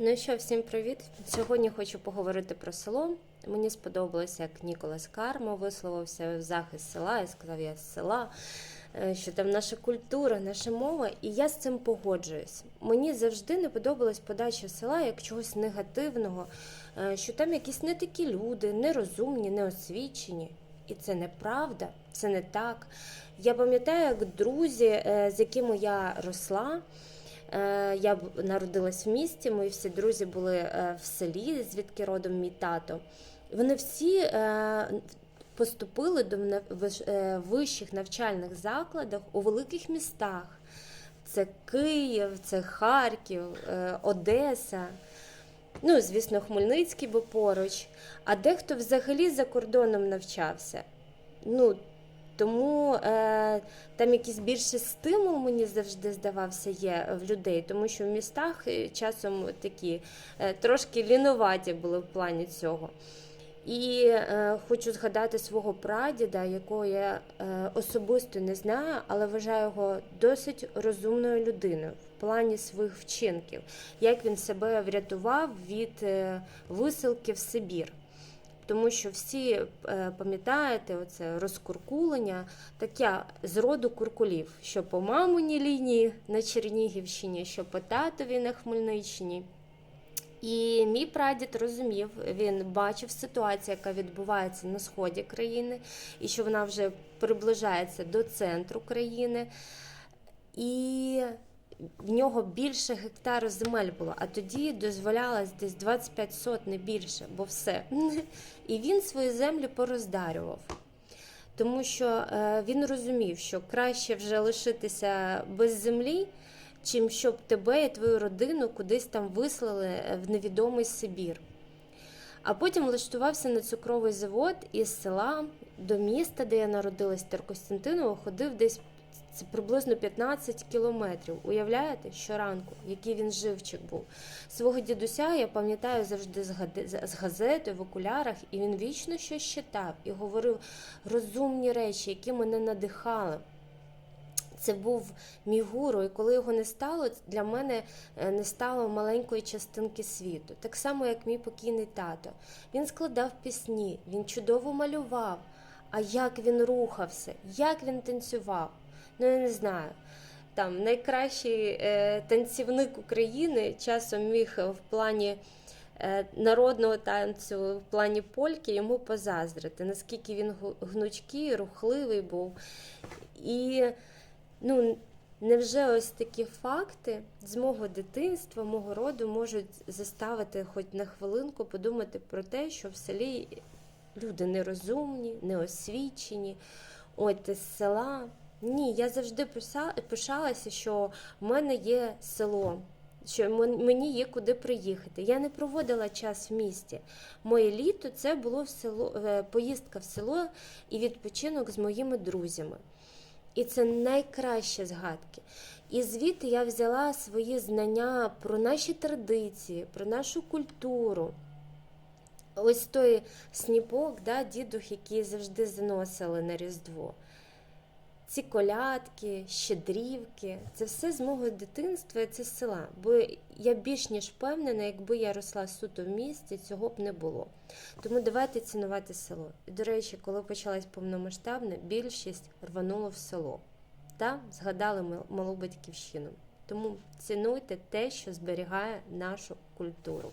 Ну що, всім привіт! Сьогодні хочу поговорити про село. Мені сподобалося, як Ніколас Кармо висловився в захист села і сказав, я з села, е, що там наша культура, наша мова, і я з цим погоджуюсь. Мені завжди не подобалась подача села як чогось негативного, е, що там якісь не такі люди, нерозумні, неосвічені. І це неправда, це не так. Я пам'ятаю, як друзі, е, з якими я росла. Е, Я народилась в місті, мої всі друзі були е, в селі, звідки родом мій тато. Вони всі е, поступили до вищих навчальних закладах у великих містах. Це Київ, це Харків, Одеса. Ну, звісно, Хмельницький, бо поруч. А дехто взагалі за кордоном навчався. Ну, тому е, там якийсь більший стимул, мені завжди здавався, є в людей, тому що в містах е, часом такі е, трошки лінуваті були в плані цього. І е, хочу згадати свого прадіда, якого я е, особисто не знаю, але вважаю його досить розумною людиною в плані своїх вчинків, як він себе врятував від е, висилки в Сибір. Тому що всі е, пам'ятаєте, оце розкуркулення, так я з роду куркулів, що по маминій лінії на Чернігівщині, що по татові на Хмельниччині. І мій прадід розумів, він бачив ситуацію, яка відбувається на сході країни, і що вона вже приближається до центру країни. І в нього більше гектару земель було, а тоді дозволялось десь 25 сот, не більше, бо все. І він свої землі пороздарював. Тому що е, він розумів, що краще вже лишитися без землі, чим щоб тебе і твою родину кудись там вислали в невідомий Сибір. А потім влаштувався на цукровий завод із села до міста, де я народилась Теркостянтиново, ходив десь це приблизно 15 кілометрів. Уявляєте, щоранку, який він живчик був. Свого дідуся я пам'ятаю завжди з газетою в окулярах, і він вічно щось читав і говорив розумні речі, які мене надихали. Це був мій гуру, і коли його не стало, для мене е, не стало маленької частинки світу. Так само, як мій покійний тато. Він складав пісні, він чудово малював. А як він рухався, як він танцював. Ну, я не знаю. Там найкращий е, танцівник України часом міг в плані е, народного танцю, в плані польки йому позаздрити, наскільки він гнучкий, рухливий був. І ну, невже ось такі факти з мого дитинства, мого роду можуть заставити хоч на хвилинку подумати про те, що в селі люди нерозумні, неосвічені, от з села. Ні, я завжди пишалася, що в мене є село, що мені є куди приїхати. Я не проводила час в місті. Моє літо це було в село, е, поїздка в село і відпочинок з моїми друзями. І це найкращі згадки. І звідти я взяла свої знання про наші традиції, про нашу культуру. Ось той сніпок, да, дідух, який завжди заносили на Різдво. Ці колядки, щедрівки, це все з мого дитинства, це з села. Бо я більш ніж впевнена, якби я росла суто в місті, цього б не було. Тому давайте цінувати село. І, до речі, коли почалась повномасштабна, більшість рвануло в село та згадали мал- малу батьківщину. Тому цінуйте те, що зберігає нашу культуру.